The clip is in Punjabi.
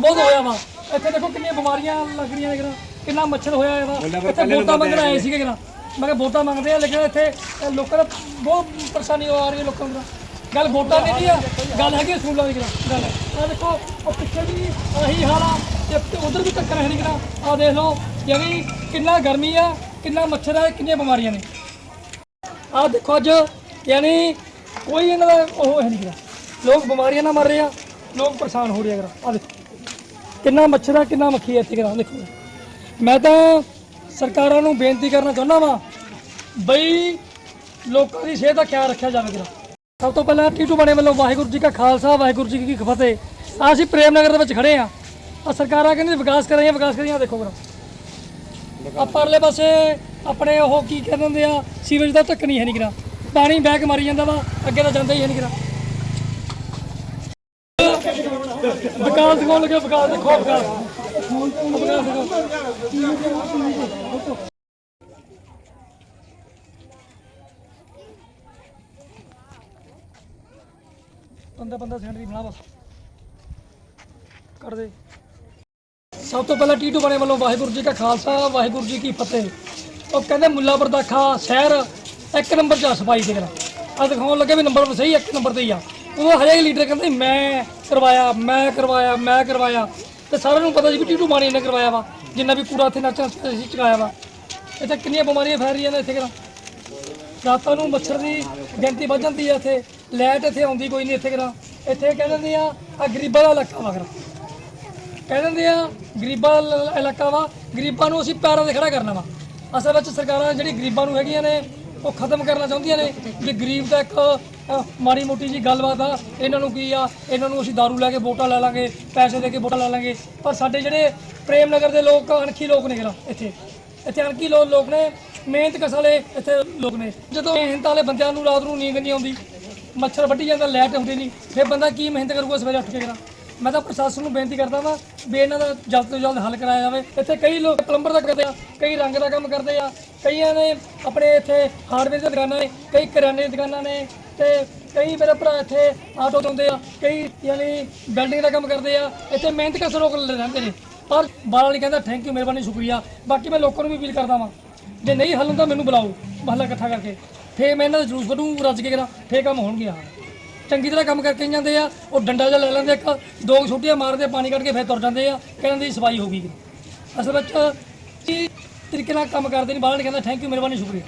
ਬਹੁਤ ਹੋਇਆ ਵਾ। ਇੱਥੇ ਦੇਖੋ ਕਿੰਨੀਆਂ ਬਿਮਾਰੀਆਂ ਲੱਗ ਰਹੀਆਂ ਨੇ ਕਿਰਾ ਕਿੰਨਾ ਮੱਛਰ ਹੋਇਆ ਹੈ ਵਾ ਇੱਥੇ ਵੋਟਾਂ ਮੰਗਣ ਆਏ ਸੀਗੇ ਕਿਰਾ ਮੈਂ ਕਿਹਾ ਵੋਟਾਂ ਮੰਗਦੇ ਆ ਲੇਕਿਨ ਇੱਥੇ ਲੋਕਾਂ ਦਾ ਬਹੁਤ ਪਰੇਸ਼ਾਨੀ ਆ ਰਹੀ ਹੈ ਲੋਕਾਂ ਨੂੰ ਗੱਲ ਵੋਟਾਂ ਦੀ ਨਹੀਂ ਆ ਗੱਲ ਹੈਗੀ ਸਕੂਲਾਂ ਦੀ ਗੱਲ ਆ ਦੇਖੋ ਉਹ ਪਿੱਛੇ ਵੀ ਆਹੀ ਹਾਲ ਆ। ਤੇ ਉਧਰ ਵੀ ਟੱਕਰ ਹੈ ਨਹੀਂ ਕਿਰਾ ਆ ਦੇਖ ਲਓ ਯਾਨੀ ਕਿੰਨਾ ਗਰਮੀ ਆ ਕਿੰਨਾ ਮੱਛਰ ਆ ਕਿੰਨੀਆਂ ਬਿਮਾਰੀਆਂ ਨੇ। ਆ ਦੇਖੋ ਅੱਜ ਯਾਨੀ ਕੋਈ ਇਹਨਾਂ ਦਾ ਉਹ ਹੈ ਨਹੀਂ ਗਾ ਲੋਕ ਬਿਮਾਰੀਆਂ ਨਾਲ ਮਰ ਰਹੇ ਆ ਲੋਕ ਪਰੇਸ਼ਾਨ ਹੋ ਰਹੇ ਆ ਆ ਦੇਖੋ। ਕਿੰਨਾ ਮੱਛਰ ਆ ਕਿੰਨਾ ਮੱਖੀ ਆ ਇੱਥੇ ਕਰਾ ਦੇਖੋ। ਮੈਂ ਤਾਂ ਸਰਕਾਰਾਂ ਨੂੰ ਬੇਨਤੀ ਕਰਨਾ ਚਾਹੁੰਦਾ ਵਾਂ ਬਈ ਲੋਕਾਂ ਦੀ ਸਿਹਤ ਦਾ ਖਿਆਲ ਰੱਖਿਆ ਜਾਵੇ ਕਰਾ ਸਭ ਤੋਂ ਪਹਿਲਾਂ ਟੀਟੂ ਬਣੇ ਵੱਲੋਂ ਵਾਹਿਗੁਰੂ ਜੀ ਕਾ ਖਾਲਸਾ, ਵਾਹਿਗੁਰੂ ਜੀ ਕੀ ਫਤਿਹ। ਆਹ ਅਸੀਂ ਪ੍ਰੇਮ ਨਗਰ ਦੇ ਵਿੱਚ ਖੜੇ ਆ। ਆ ਸਰਕਾਰਾਂ ਕਹਿੰਦੇ ਵਿਕਾਸ ਕਰ ਰਹੀਆਂ, ਵਿਕਾਸ ਕਰ ਰਹੀਆਂ ਦੇਖੋ ਕਰਾ। ਆ ਪਰਲੇ ਪਾਸੇ ਆਪਣੇ ਉਹ ਕੀ ਕਹਿੰਦੇ ਹੁੰਦੇ ਆ, ਸੀਵਰੇਜ ਦਾ ਢੱਕਣੀ ਹੈ ਨਹੀਂ ਕਿਰਾ। ਪਾਣੀ ਬਹਿ ਕੇ ਮਾਰੀ ਜਾਂਦਾ ਵਾ, ਅੱਗੇ ਤਾਂ ਜਾਂਦਾ ਹੀ ਹੈ ਨਹੀਂ ਕਿਰਾ। ਵਿਕਾਸ ਦਿਖਾਉਣ ਲੱਗੇ ਵਿਕਾਸ ਦੇਖੋ ਵਿਕਾਸ ਵਿਕਾਸ ਦਿਖਾਓ। ਪੰਦਾ ਪੰਦਾ ਸੈਂਟਰੀ ਬਣਾ ਬਸ। ਕਰ ਦੇ। ਸਭ ਤੋਂ ਪਹਿਲਾਂ ਟੀਟੂ ਬਣੇ ਵੱਲੋਂ ਵਾਹਿਗੁਰੂ ਜੀ ਕਾ ਖਾਲਸਾ, ਵਾਹਿਗੁਰੂ ਜੀ ਕੀ ਫਤਿਹ। ਉਹ ਕਹਿੰਦੇ ਮੁੱਲਾ ਬਰਦਾਖਾ ਸ਼ਹਿਰ ਇੱਕ ਨੰਬਰ 'ਚ ਸਫ਼ਾਈ ਦੇ ਕਰਾ ਆ ਦਿਖਾਉਣ ਲੱਗੇ ਵੀ ਨੰਬਰ ਸਹੀ ਇੱਕ ਨੰਬਰ ਤੇ ਹੀ ਆ। ਉਹ ਹਰੇਕ ਲੀਡਰ ਕਹਿੰਦੇ, ਮੈਂ ਕਰਵਾਇਆ ਮੈਂ ਕਰਵਾਇਆ ਮੈਂ ਕਰਵਾਇਆ। ਤੇ ਸਾਰਿਆਂ ਨੂੰ ਪਤਾ ਸੀ ਵੀ ਟੀਟੂ ਮਾਣੀ ਨੇ ਕਰਵਾਇਆ ਵਾ, ਜਿੰਨਾ ਵੀ ਕੂੜਾ ਇੱਥੇ ਨੱਚਾ ਸੀ ਚੁਕਾਇਆ ਵਾ। ਇੱਥੇ ਕਿੰਨੀਆਂ ਬਿਮਾਰੀਆਂ ਫੈਲ ਰਹੀਆਂ ਨੇ ਇੱਥੇ ਕਰਾ ਰਾਤਾਂ ਨੂੰ ਮੱਛਰ ਦੀ ਗਿਣਤੀ ਵੱਧ ਜਾਂਦੀ ਹੈ ਇੱਥੇ, ਲਾਈਟ ਇੱਥੇ ਆਉਂਦੀ ਕੋਈ ਨਹੀਂ ਇੱਥੇ ਕਰਾ ਇੱਥੇ ਕਹਿ ਦਿੰਦੇ ਆ ਆ ਗਰੀਬਾਂ ਦਾ ਇਲਾਕਾ ਵਾ ਕਰਾ ਕਹਿ ਦਿੰਦੇ ਆ, ਗਰੀਬਾਂ ਦਾ ਲ- ਇਲਾਕਾ ਵਾ, ਗਰੀਬਾਂ ਨੂੰ ਅਸੀਂ ਪੈਰਾਂ ਤੇ ਖੜਾ ਕਰਨਾ ਵਾ। ਅਸਲ ਵਿੱਚ ਸਰਕਾਰਾਂ ਜਿਹੜੀ ਗਰੀਬਾਂ ਨੂੰ ਹੈਗੀਆਂ ਨੇ ਉਹ ਖਤਮ ਕਰਨਾ ਚਾਹੁੰਦੀਆਂ ਨੇ ਵੀ ਗਰੀਬ ਦਾ ਇੱਕ ਅ, ਮਾੜੀ ਮੋਟੀ ਜੀ ਗੱਲਬਾਤ ਆ ਇਹਨਾਂ ਨੂੰ ਕੀ ਆ ਇਹਨਾਂ ਨੂੰ ਅਸੀਂ ਦਾਰੂ ਲੈ ਕੇ ਵੋਟਾਂ ਲੈ ਲਾਂਗੇ ਪੈਸੇ ਦੇ ਕੇ ਵੋਟਾਂ ਲੈ ਲਾਂਗੇ। ਪਰ ਸਾਡੇ ਜਿਹੜੇ ਪ੍ਰੇਮ ਨਗਰ ਦੇ ਲੋਕ ਅਣਖੀ ਲੋਕ ਨੇ ਜਿਹੜਾ ਇੱਥੇ। ਇੱਥੇ ਅਣਖੀ ਲੋ- ਲੋਕ ਨੇ ਮਿਹਨਤ ਕਸ ਵਾਲੇ ਇੱਥੇ ਲੋਕ ਨੇ। ਜਦੋਂ ਮਿਹਨਤ ਵਾਲੇ ਬੰਦਿਆਂ ਨੂੰ ਰਾਤ ਨੂੰ ਨੀਂਦ ਨਹੀਂ ਆਉਂਦੀ ਮੱਛਰ ਵੱਢੀ ਜਾਂਦਾ ਲੈਟ ਹੁੰਦੀ ਨਹੀਂ ਫਿਰ ਬੰਦਾ ਕੀ ਮਿਹਨਤ ਕਰੂਗਾ ਸਵੇਰੇ ਉੱਠ ਕੇ ਕਰਾ ਮੈਂ ਤਾਂ ਪ੍ਰਸ਼ਾਸਨ ਨੂੰ ਬੇਨਤੀ ਕਰਦਾ ਵਾਂ ਵੀ ਇਹਨਾਂ ਦਾ ਜਲਦ ਤੋਂ ਜਲਦ ਹੱਲ ਕਰਾਇਆ ਜਾਵੇ। ਇੱਥੇ ਕਈ ਲੋਕ ਪਲੰਬਰ ਦਾ ਕਰਦੇ ਆ, ਕਈ ਰੰਗ ਦਾ ਕੰਮ ਕਰਦੇ ਆ, ਕਈਆਂ ਨੇ ਆਪਣੇ ਇੱਥੇ ਹਾਰਡਵੇਅਰ ਦੀਆਂ ਦੁਕਾਨਾਂ ਨੇ, ਕਈ ਕਰਿਆਨੇ ਦੀਆਂ ਦੁਕਾਨਾਂ ਨੇ ਤੇ ਕਈ ਮੇਰੇ ਭਰਾ ਇੱਥੇ ਆਟੋ ਧੋਂਦੇ ਆ, ਕਈ ਯਾਨੀ ਬਿਲਡਿੰਗ ਦਾ ਕੰਮ ਕਰਦੇ ਆ, ਇੱਥੇ ਮਿਹਨਤ ਕਸ ਲੋਕ ਰਹਿੰਦੇ ਨੇ। ਪਰ ਬਾਲ ਵਾਲੀ ਕਹਿੰਦਾ ਥੈਂਕ ਯੂ ਮਿਹਰਬਾਨੀ, ਸ਼ੁਕਰੀਆ। ਬਾਕੀ ਮੈਂ ਲੋਕਾਂ ਨੂੰ ਵੀ ਅਪੀਲ ਕਰਦਾ ਵਾਂ, ਜੇ ਨਹੀਂ ਹੱਲ ਹੁੰਦਾ ਮੈਨੂੰ ਬੁਲਾਓ ਮਹੱਲਾ ਇਕੱਠਾ ਕਰਕੇ। ਫੇਰ ਮੈਂ ਇਹਨਾਂ ਦਾ ਜਲੂਸ ਕੱਢੂ, ਰੱਜ ਕੇ ਕਰਾਂ, ਫੇਰ ਕੰਮ ਹੋਣਗੇ ਆ ਚੰਗੀ ਤਰ੍ਹਾਂ ਕੰਮ ਕਰਕੇ ਜਾਂਦੇ ਆ, ਉਹ ਡੰਡਾ ਜਿਹਾ ਲੈ ਲੈਂਦੇ ਇੱਕ, ਦੋ ਕੁ ਛੁੱਟੀਆਂ ਮਾਰਦੇ ਪਾਣੀ ਕੱਢ ਕੇ ਫੇਰ ਤੁਰ ਜਾਂਦੇ ਆ ਕਹਿੰਦੇ ਦੀ ਸਫ਼ਾਈ ਹੋ ਗਈ। ਅਸਲ ਵਿੱਚ ਕੀ ਤਰੀਕੇ ਨਾਲ ਕੰਮ ਕਰਦੇ ਨਹੀਂ ਬਾਹਰ ਕਹਿੰਦਾ ਥੈਂਕ ਯੂ ਮਿਹਰਬਾਨੀ, ਸ਼ੁਕਰੀਆ।